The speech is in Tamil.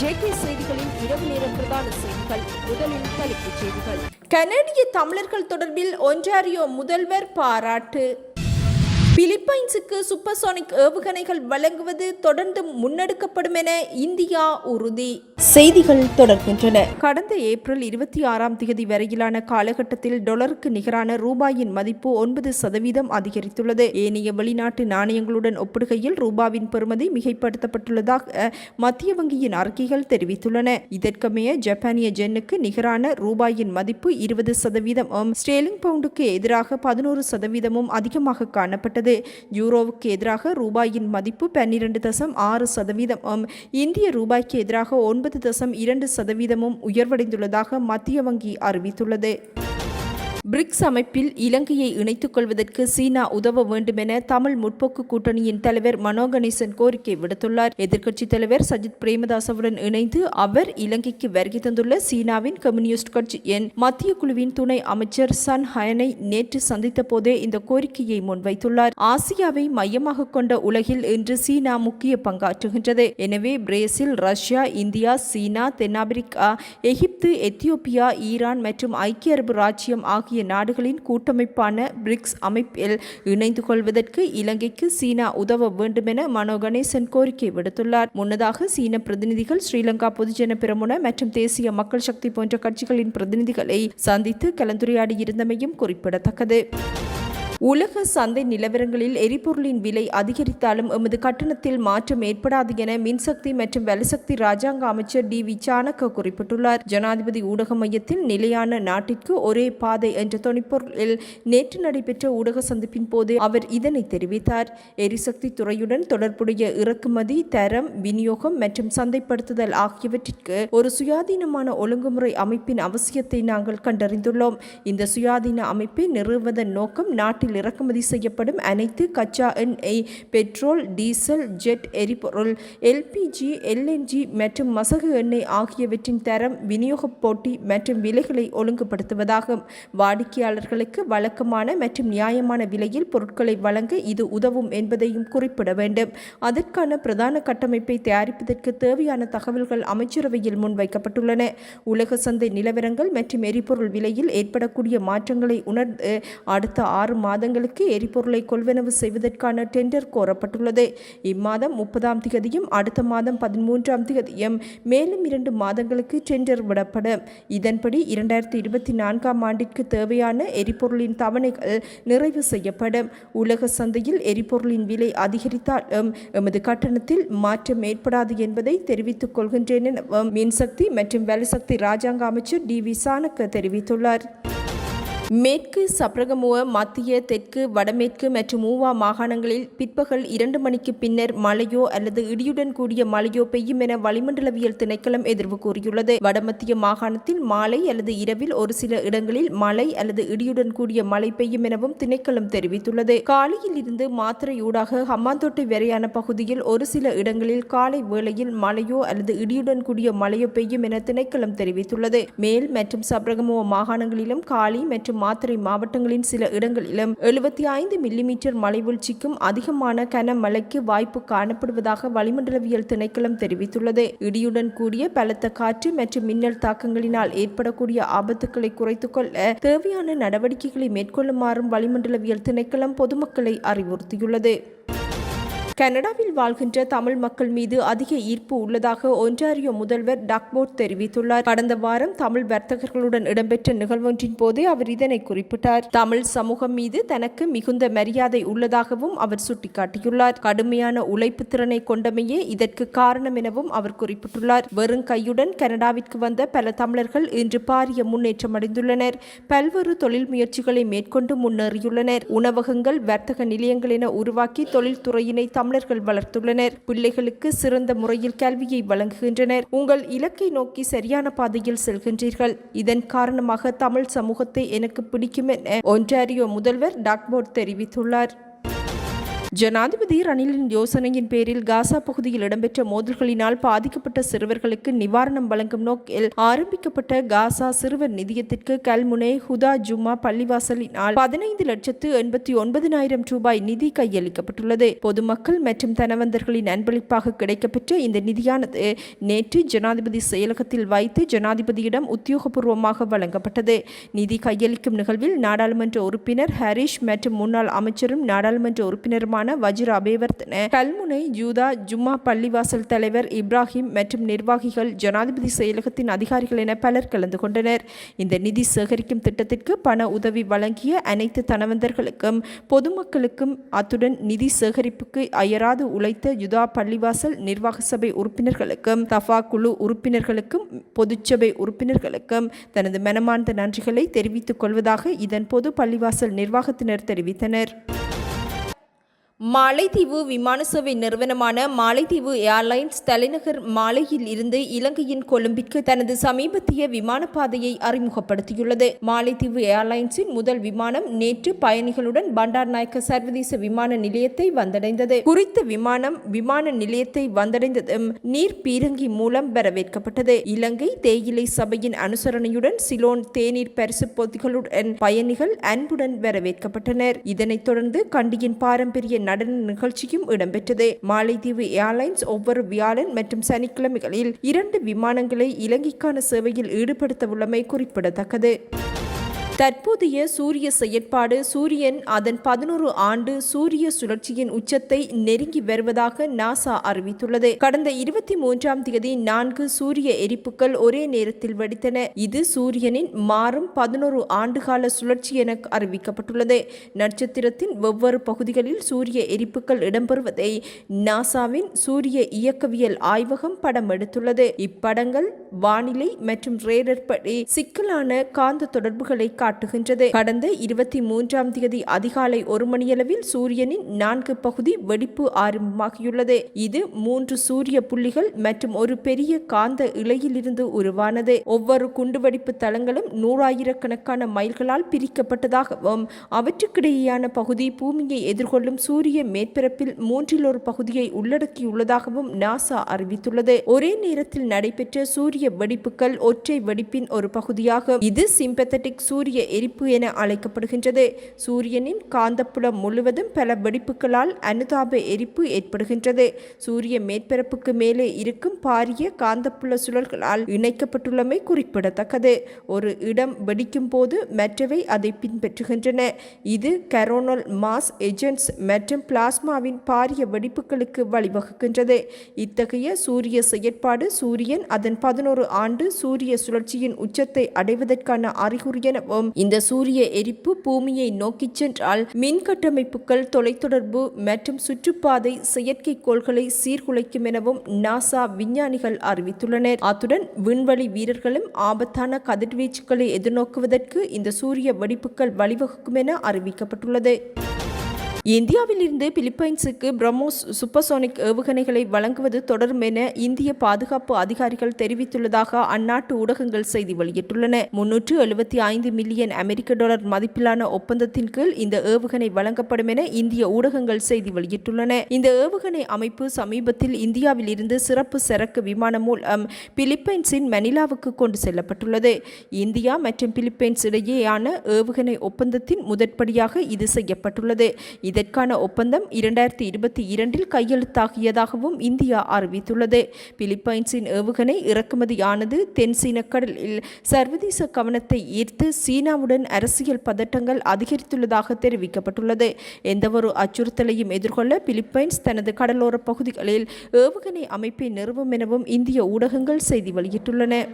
ஜேகே செய்திகளின் இரவு நேர பிரதான செய்திகள் முதலில் தலைப்புச் செய்திகள். கனடிய தமிழர்கள் தொடர்பில் ஒன்றாரியோ முதல்வர் பாராட்டு. பிலிப்பைன்ஸுக்கு சூப்பர்சோனிக் ஏவுகணைகள் வழங்குவது தொடர்ந்து முன்னெடுக்கப்படும் என இந்தியா உறுதி. செய்திகள் தொடர்கின்றன. கடந்த ஏப்ரல் இருபத்தி ஆறாம் தேதி வரையிலான காலகட்டத்தில் டொலருக்கு நிகரான ரூபாயின் மதிப்பு ஒன்பது சதவீதம் அதிகரித்துள்ளது. ஏனைய வெளிநாட்டு நாணயங்களுடன் ஒப்பிடுகையில் ரூபாவின் பெறுமதி மிகைப்படுத்தப்பட்டுள்ளதாக மத்திய வங்கியின் அறிக்கைகள் தெரிவித்துள்ளன. இதற்கமைய ஜப்பானிய ஜென்னுக்கு நிகரான ரூபாயின் மதிப்பு இருபது சதவீதம் ஸ்டேலிங் பவுண்டுக்கு எதிராக பதினோரு சதவீதமும் அதிகமாக காணப்பட்டது. யூரோவுக்கு எதிராக ரூபாயின் மதிப்பு பன்னிரண்டு தசம் ஆறு சதவீதமும் இந்திய ரூபாய்க்கு எதிராக ஒன்பது தசம் இரண்டு சதவீதமும் உயர்வடைந்துள்ளதாக மத்திய வங்கி அறிவித்துள்ளது. பிரிக்ஸ் அமைப்பில் இலங்கையை இணைத்துக் கொள்வதற்கு சீனா உதவ வேண்டுமென தமிழ் முற்போக்கு கூட்டணியின் தலைவர் மனோ கணேசன் கோரிக்கை விடுத்துள்ளார். எதிர்க்கட்சித் தலைவர் சஜித் பிரேமதாசவுடன் இணைந்து அவர் இலங்கைக்கு வருகை தந்துள்ள சீனாவின் கம்யூனிஸ்ட் கட்சியின் மத்திய குழுவின் துணை அமைச்சர் சன் ஹயனை நேற்று சந்தித்த போதே இந்த கோரிக்கையை முன்வைத்துள்ளார். ஆசியாவை மையமாக கொண்ட உலகில் இன்று சீனா முக்கிய பங்காற்றுகின்றது. எனவே பிரேசில் ரஷ்யா இந்தியா சீனா தென்னாப்பிரிக்கா எகிப்து எத்தியோப்பியா ஈரான் மற்றும் ஐக்கிய அரபு ராச்சியம் ஆகிய நாடுகளின் கூட்டமைப்பான பிரிக்ஸ் அமைப்பில் இணைந்து கொள்வதற்கு இலங்கைக்கு சீனா உதவ வேண்டுமென மனோ கணேசன் கோரிக்கை விடுத்துள்ளார். முன்னதாக சீன பிரதிநிதிகள் ஸ்ரீலங்கா பொதுஜன பிரமுன மற்றும் தேசிய மக்கள் சக்தி போன்ற கட்சிகளின் பிரதிநிதிகளை சந்தித்து கலந்துரையாடியிருந்தமையும் குறிப்பிடத்தக்கது. உலக சந்தை நிலவரங்களில் எரிபொருளின் விலை அதிகரித்தாலும் எமது கட்டணத்தில் மாற்றம் ஏற்படாது என மின்சக்தி மற்றும் வலுசக்தி ராஜாங்க அமைச்சர் டி வி சாணக்க குறிப்பிட்டுள்ளார். ஜனாதிபதி ஊடக மையத்தில் நிலையான நாட்டிற்கு ஒரே பாதை என்ற தொனிப்பொருளில் நேற்று நடைபெற்ற ஊடக சந்திப்பின் போது அவர் இதனை தெரிவித்தார். எரிசக்தி துறையுடன் தொடர்புடைய இறக்குமதி தரம் விநியோகம் மற்றும் சந்தைப்படுத்துதல் ஆகியவற்றிற்கு ஒரு சுயாதீனமான ஒழுங்குமுறை அமைப்பின் அவசியத்தை நாங்கள் கண்டறிந்துள்ளோம். இந்த சுயாதீன அமைப்பை நிறுவுவதன் நோக்கம் நாட்டில் நாட்டில் இறக்குமதி செய்யப்படும் அனைத்து கச்சா எண்ணெய் பெட்ரோல் டீசல் ஜெட் எரிபொருள் L P G L N G மற்றும் மசகு எண்ணெய் ஆகியவற்றின் தரம் விநியோக போட்டி மற்றும் விலைகளை ஒழுங்குபடுத்துவதாகும் வாடிக்கையாளர்களுக்கு வழக்கமான மற்றும் நியாயமான விலையில் பொருட்களை வழங்க இது உதவும் என்பதையும் குறிப்பிட வேண்டும். அதற்கான பிரதான கட்டமைப்பை தயாரிப்பதற்கு தேவையான தகவல்கள் அமைச்சரவையில் முன்வைக்கப்பட்டுள்ளன. உலக சந்தை நிலவரங்கள் மற்றும் எரிபொருள் விலையில் ஏற்படக்கூடிய மாற்றங்களை உணர்ந்து அடுத்த ஆறு மாத மாதங்களுக்கு எரிபொருளை கொள்வனவு செய்வதற்கான டெண்டர் கோரப்பட்டுள்ளது. இம்மாதம் முப்பதாம் திகதியும் அடுத்த மாதம் பதிமூன்றாம் திகதியும் மேலும் இரண்டு மாதங்களுக்கு டெண்டர் விடப்படும். இதன்படி இரண்டாயிரத்தி இருபத்தி நான்காம் ஆண்டிற்கு தேவையான எரிபொருளின் தவணைகள் நிறைவு செய்யப்படும். உலக சந்தையில் எரிபொருளின் விலை அதிகரித்தாலும் எமது கட்டணத்தில் மாற்றம் ஏற்படாது என்பதை தெரிவித்துக் கொள்கின்றேன் என மின்சக்தி மற்றும் வலுசக்தி ராஜாங்க அமைச்சர் டி வி சாணக்க தெரிவித்துள்ளார். மேற்கு சப்ரகமுவ மத்திய தெற்கு வடமேற்கு மற்றும் மூவா மாகாணங்களில் பிற்பகல் இரண்டு மணிக்கு பின்னர் மழையோ அல்லது இடியுடன் கூடிய மழையோ பெய்யும் என வளிமண்டலவியல் திணைக்களம் எதிர்வு கூறியுள்ளது. வடமத்திய மாகாணத்தில் மாலை அல்லது இரவில் ஒரு சில இடங்களில் மழை அல்லது இடியுடன் கூடிய மழை பெய்யும் எனவும் திணைக்களம் தெரிவித்துள்ளது. காலையில் இருந்து மாத்திரையூடாக ஹம்மாந்தோட்டை வரையான பகுதியில் ஒரு சில இடங்களில் காலை வேளையில் மழையோ அல்லது இடியுடன் கூடிய மழையோ பெய்யும் என திணைக்களம் தெரிவித்துள்ளது. மேல் மற்றும் சப்ரகமுவ மாகாணங்களிலும் காலி மற்றும் மாத்திரை மாவட்டங்களின் சில இடங்களிலும் எழுபத்தி ஐந்து மில்லிமீட்டர் மலைவீழ்ச்சிக்கும் அதிகமான கனமழைக்கு வாய்ப்பு காணப்படுவதாக வளிமண்டலவியல் திணைக்களம் தெரிவித்துள்ளது. இடியுடன் கூடிய பலத்த காற்று மற்றும் மின்னல் தாக்கங்களினால் ஏற்படக்கூடிய ஆபத்துக்களை குறைத்துக் கொள்ள தேவையான நடவடிக்கைகளை மேற்கொள்ளுமாறும் வளிமண்டலவியல் திணைக்களம் பொதுமக்களை அறிவுறுத்தியுள்ளது. கனடாவில் வாழ்கின்ற தமிழ் மக்கள் மீது அதிக ஈர்ப்பு உள்ளதாக ஒன்றாரியோ முதல்வர் டக்போர்ட் தெரிவித்துள்ளார். கடந்த வாரம் தமிழ் வர்த்தகர்களுடன் இடம்பெற்ற நிகழ்வொன்றின் போதே அவர் இதனை குறிப்பிட்டார். தமிழ் சமூகம் மீது தனக்கு மிகுந்த மரியாதை உள்ளதாகவும் அவர் சுட்டிக்காட்டியுள்ளார். கடுமையான உழைப்பு திறனை கொண்டமையே இதற்கு காரணம் எனவும் அவர் குறிப்பிட்டுள்ளார். வெறும் கையுடன் கனடாவிற்கு வந்த பல தமிழர்கள் இன்று பாரிய முன்னேற்றம் அடைந்துள்ளனர். பல்வேறு தொழில் முயற்சிகளை மேற்கொண்டு முன்னேறியுள்ளனர். உணவகங்கள் வர்த்தக நிலையங்கள் என உருவாக்கி தொழில்துறையினை தமிழர்கள் வளர்த்துள்ளனர். பிள்ளைகளுக்கு சிறந்த முறையில் கல்வியை வழங்குகின்றனர். உங்கள் இலக்கை நோக்கி சரியான பாதையில் செல்கின்றீர்கள். இதன் காரணமாக தமிழ் சமூகத்தை எனக்கு பிடிக்கும் என ஒன்றாரியோ முதல்வர் டாக்போர்ட் தெரிவித்துள்ளார். ஜனாதிபதி ரணிலின் யோசனையின் பேரில் காசா பகுதியில் இடம்பெற்ற மோதல்களினால் பாதிக்கப்பட்ட சிறுவர்களுக்கு நிவாரணம் வழங்கும் நோக்கில் ஆரம்பிக்கப்பட்ட காசா சிறுவர் நிதியத்திற்கு கல்முனை ஹுதா ஜும்மா பள்ளிவாசலினால் பதினைந்து லட்சத்து எண்பத்தி ஒன்பதினாயிரம் ரூபாய் நிதி கையளிக்கப்பட்டுள்ளது. பொதுமக்கள் மற்றும் தனவந்தர்களின் அன்பளிப்பாக கிடைக்கப்பெற்ற இந்த நிதியானது நேற்று ஜனாதிபதி செயலகத்தில் வைத்து ஜனாதிபதியிடம் உத்தியோகபூர்வமாக வழங்கப்பட்டது. நிதி கையளிக்கும் நிகழ்வில் நாடாளுமன்ற உறுப்பினர் ஹரிஷ் மற்றும் முன்னாள் அமைச்சரும் நாடாளுமன்ற உறுப்பினருமான வஜிர அபேவர்த்தன கல்முனை ஜூதா ஜும்மா பள்ளிவாசல் தலைவர் இப்ராஹிம் மற்றும் நிர்வாகிகள் ஜனாதிபதி செயலகத்தின் அதிகாரிகள் என பலர் கலந்து கொண்டனர். இந்த நிதி சேகரிக்கும் திட்டத்திற்கு பண உதவி வழங்கிய அனைத்து தனவந்தர்களுக்கும் பொதுமக்களுக்கும் அத்துடன் நிதி சேகரிப்புக்கு அயராது உழைத்த யுதா பள்ளிவாசல் நிர்வாக சபை உறுப்பினர்களுக்கும் தஃபா குழு உறுப்பினர்களுக்கும் பொதுச்சபை உறுப்பினர்களுக்கும் தனது மனமார்ந்த நன்றிகளை தெரிவித்துக் கொள்வதாக இதன் பொது பள்ளிவாசல் நிர்வாகத்தினர் தெரிவித்தனர். மாலைதீவு விமான சேவை நிறுவனமான மாலைதீவு ஏர்லைன்ஸ் தலைநகர் மாலையில் இருந்து இலங்கையின் கொழும்பிற்கு தனது சமீபத்திய விமான பாதையை அறிமுகப்படுத்தியுள்ளது. மாலைதீவு ஏர்லைன்ஸின் முதல் விமானம் நேற்று பயணிகளுடன் பண்டார் நாயக்க சர்வதேச விமான நிலையத்தை வந்தடைந்தது. குறித்த விமானம் விமான நிலையத்தை வந்தடைந்ததும் நீர் பீரங்கி மூலம் வரவேற்கப்பட்டது. இலங்கை தேயிலை சபையின் அனுசரணையுடன் சிலோன் தேநீர் பரிசு பொதிகளுடன் பயணிகள் அன்புடன் வரவேற்கப்பட்டனர். இதனைத் தொடர்ந்து கண்டியின் பாரம்பரிய நடன நிகழ்ச்சியும் இடம்பெற்றது. மாலைதீவு ஏர்லைன்ஸ் ஒவ்வொரு வியாழன் மற்றும் சனிக்கிழமைகளில் இரண்டு விமானங்களை இலங்கைக்கான சேவையில் ஈடுபடுத்த குறிப்பிடத்தக்கது. தற்போதைய சூரிய செயற்பாடு சூரியன் அதன் பதினோரு ஆண்டு சூரிய சுழற்சியின் உச்சத்தை நெருங்கி வருவதாக நாசா அறிவித்துள்ளது. கடந்த இருபத்தி மூன்றாம் தேதி நான்கு சூரிய எரிப்புகள் ஒரே நேரத்தில் வெடித்தன. இது சூரியனின் மாறும் பதினோரு ஆண்டுகால சுழற்சி என அறிவிக்கப்பட்டுள்ளது. நட்சத்திரத்தின் வெவ்வேறு பகுதிகளில் சூரிய எரிப்புகள் இடம்பெறுவதை நாசாவின் சூரிய இயக்கவியல் ஆய்வகம் படம் எடுத்துள்ளது. இப்படங்கள் வானிலை மற்றும் ரேடர் படி சிக்கலான காந்த தொடர்புகளை காட்டுகின்றது. கடந்த இருபத்தி மூன்றாம் தேதி அதிகாலை ஒரு மணியளவில் சூரியனின் நான்கு பகுதி வெடிப்பு ஆரம்பமாகியுள்ளது. இது மூன்று சூரிய புள்ளிகள் மற்றும் ஒரு பெரிய காந்த இலையிலிருந்து உருவானது. ஒவ்வொரு குண்டுவெடிப்பு தளங்களும் நூறாயிரக்கணக்கான மைல்களால் பிரிக்கப்பட்டதாகவும் அவற்றுக்கிடையேயான பகுதி பூமியை எதிர்கொள்ளும் சூரிய மேற்பரப்பில் மூன்றில் ஒரு பகுதியை உள்ளடக்கியுள்ளதாகவும் நாசா அறிவித்துள்ளது. ஒரே நேரத்தில் நடைபெற்ற சூரிய வெடிப்புகள் ஒற்றை வெடிப்பின் ஒரு பகுதியாகும். இது சிம்பத்தட்டிக் சூரிய எரிப்பு என அழைக்கப்படுகின்றது. சூரியனின் காந்தப்புலம் முழுவதும் பல வெடிப்புகளால் அனுதாப எரிப்பு ஏற்படுகின்றது. சூரிய மேற்பரப்புக்கு மேலே இருக்கும் பாரிய காந்தப்புல சுழல்களால் இணைக்கப்பட்டுள்ளமை குறிப்பிடத்தக்கது. ஒரு இடம் வெடிக்கும் போது மற்றவை அதை பின்பற்றுகின்றன. இது கரோனல் மாஸ் ஏஜென்ட்ஸ் மற்றும் பிளாஸ்மாவின் பாரிய வெடிப்புகளுக்கு வழிவகுக்கின்றது. இத்தகைய சூரிய செயற்பாடு சூரியன் அதன் பதினோரு ஆண்டு சூரிய சுழற்சியின் உச்சத்தை அடைவதற்கான அறிகுறி எனவும் இந்த சூரிய எரிப்பு பூமியை நோக்கிச் சென்றால் மின் கட்டமைப்புகள் தொலைத்தொடர்பு மற்றும் சுற்றுப்பாதை செயற்கைக்கோள்களை சீர்குலைக்கும் எனவும் நாசா விஞ்ஞானிகள் அறிவித்துள்ளனர். அத்துடன் விண்வெளி வீரர்களும் ஆபத்தான கதிர்வீச்சுகளை எதிர்நோக்குவதற்கு இந்த சூரிய வெடிப்புகள் வழிவகுக்கும் என அறிவிக்கப்பட்டுள்ளது. இந்தியாவில் இருந்து பிலிப்பைன்ஸுக்கு பிரம்மோஸ் சூப்பர்சோனிக் ஏவுகணைகளை வழங்குவது தொடரும் என இந்திய பாதுகாப்பு அதிகாரிகள் தெரிவித்துள்ளதாக அந்நாட்டு ஊடகங்கள் செய்தி வெளியிட்டுள்ளன. முன்னூற்று எழுபத்தி ஐந்து மில்லியன் அமெரிக்க டாலர் மதிப்பிலான ஒப்பந்தத்தின் கீழ் இந்த ஏவுகணை வழங்கப்படும் என இந்திய ஊடகங்கள் செய்தி வெளியிட்டுள்ளன. இந்த ஏவுகணை அமைப்பு சமீபத்தில் இந்தியாவில் இருந்து சிறப்பு சரக்கு விமானம் மூலம் பிலிப்பைன்ஸின் மணிலாவுக்கு கொண்டு செல்லப்பட்டுள்ளது. இந்தியா மற்றும் பிலிப்பைன்ஸ் இடையேயான ஏவுகணை ஒப்பந்தத்தின் முதற்படியாக இது செய்யப்பட்டுள்ளது. இதற்கான ஒப்பந்தம் இரண்டாயிரத்தி இருபத்தி இரண்டில் கையெழுத்தாகியதாகவும் இந்தியா அறிவித்துள்ளது. பிலிப்பைன்ஸின் ஏவுகணை இறக்குமதியானது தென் சீன கடலில் சர்வதேச கவனத்தை ஈர்த்து சீனாவுடன் அரசியல் பதட்டங்கள் அதிகரித்துள்ளதாக தெரிவிக்கப்பட்டுள்ளது. எந்தவொரு அச்சுறுத்தலையும் எதிர்கொள்ள பிலிப்பைன்ஸ் தனது கடலோர பகுதிகளில் ஏவுகணை அமைப்பை நிறுவும் எனவும் இந்திய ஊடகங்கள் செய்தி வெளியிட்டுள்ளன.